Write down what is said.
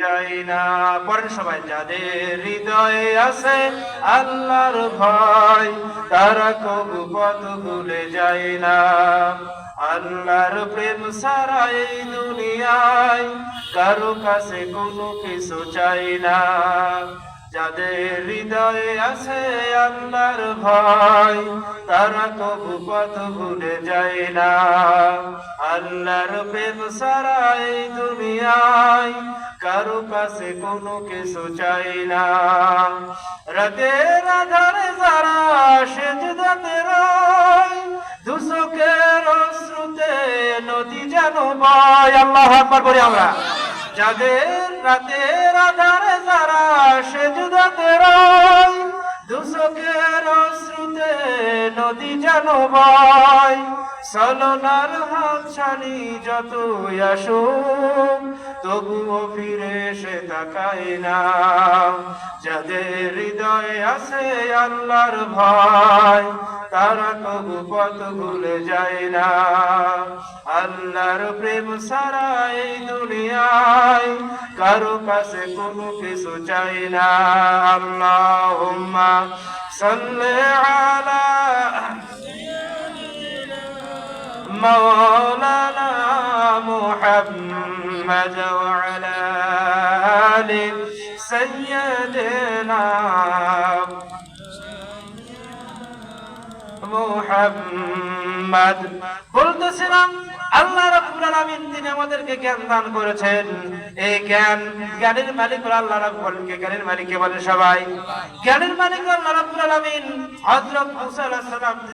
যাই না সবাই যাদের হৃদয়ে আছে, আল্লাহর ভয়, তারা কবু পথ ভুলে যায় না আল্লাহর প্রেম সারা এই দুনিয়ায় কারও কাছে কোনো কিছু চাই না যাদের হৃদয়ে আছে আল্লাহর ভয়, তারা কবু পথ ভুলে যায় না আল্লাহর প্রেম সারা এই দুনিয়ায় কারও কাছে কোনো কিছু চাই না। রাতের আধারে যারা সেজদাতে রয় দুসকের শ্রুতে নদী যেন বয়। আল্লাহ আকবার করি আমরা। যাদের রাতের আধারে যারা সেজদাতে রয় দুসকের শ্রুতে নদী যেন বয়। সলনার হাত ছানি যত আসুক, তবুও ফিরে সে তাকায় না। যাদের হৃদয়ে আছে আল্লাহর ভয়, তারা তবু পথ ভুলে যায় না। আল্লাহর প্রেম সারা এই দুনিয়ায় কারও কাছে কোনো কিছু চাই না। আল্লাহুম্মা সাল্লি আলা مولانا محمد وعلى آل سيدنا মুহাম্মদ বলতেছিলাম আল্লাহ রাব্বুল আলামিন তিনি আমাদেরকে জ্ঞান দান করেছেন এই জ্ঞান জ্ঞানের মালিক হলো আল্লাহ রাব্বুল আলামিন জ্ঞানের মালিক কে বলে সবাই জ্ঞানের মালিক হলো আল্লাহ রাব্বুল আলামিন হযরত মুসা আলাইহিস সালাম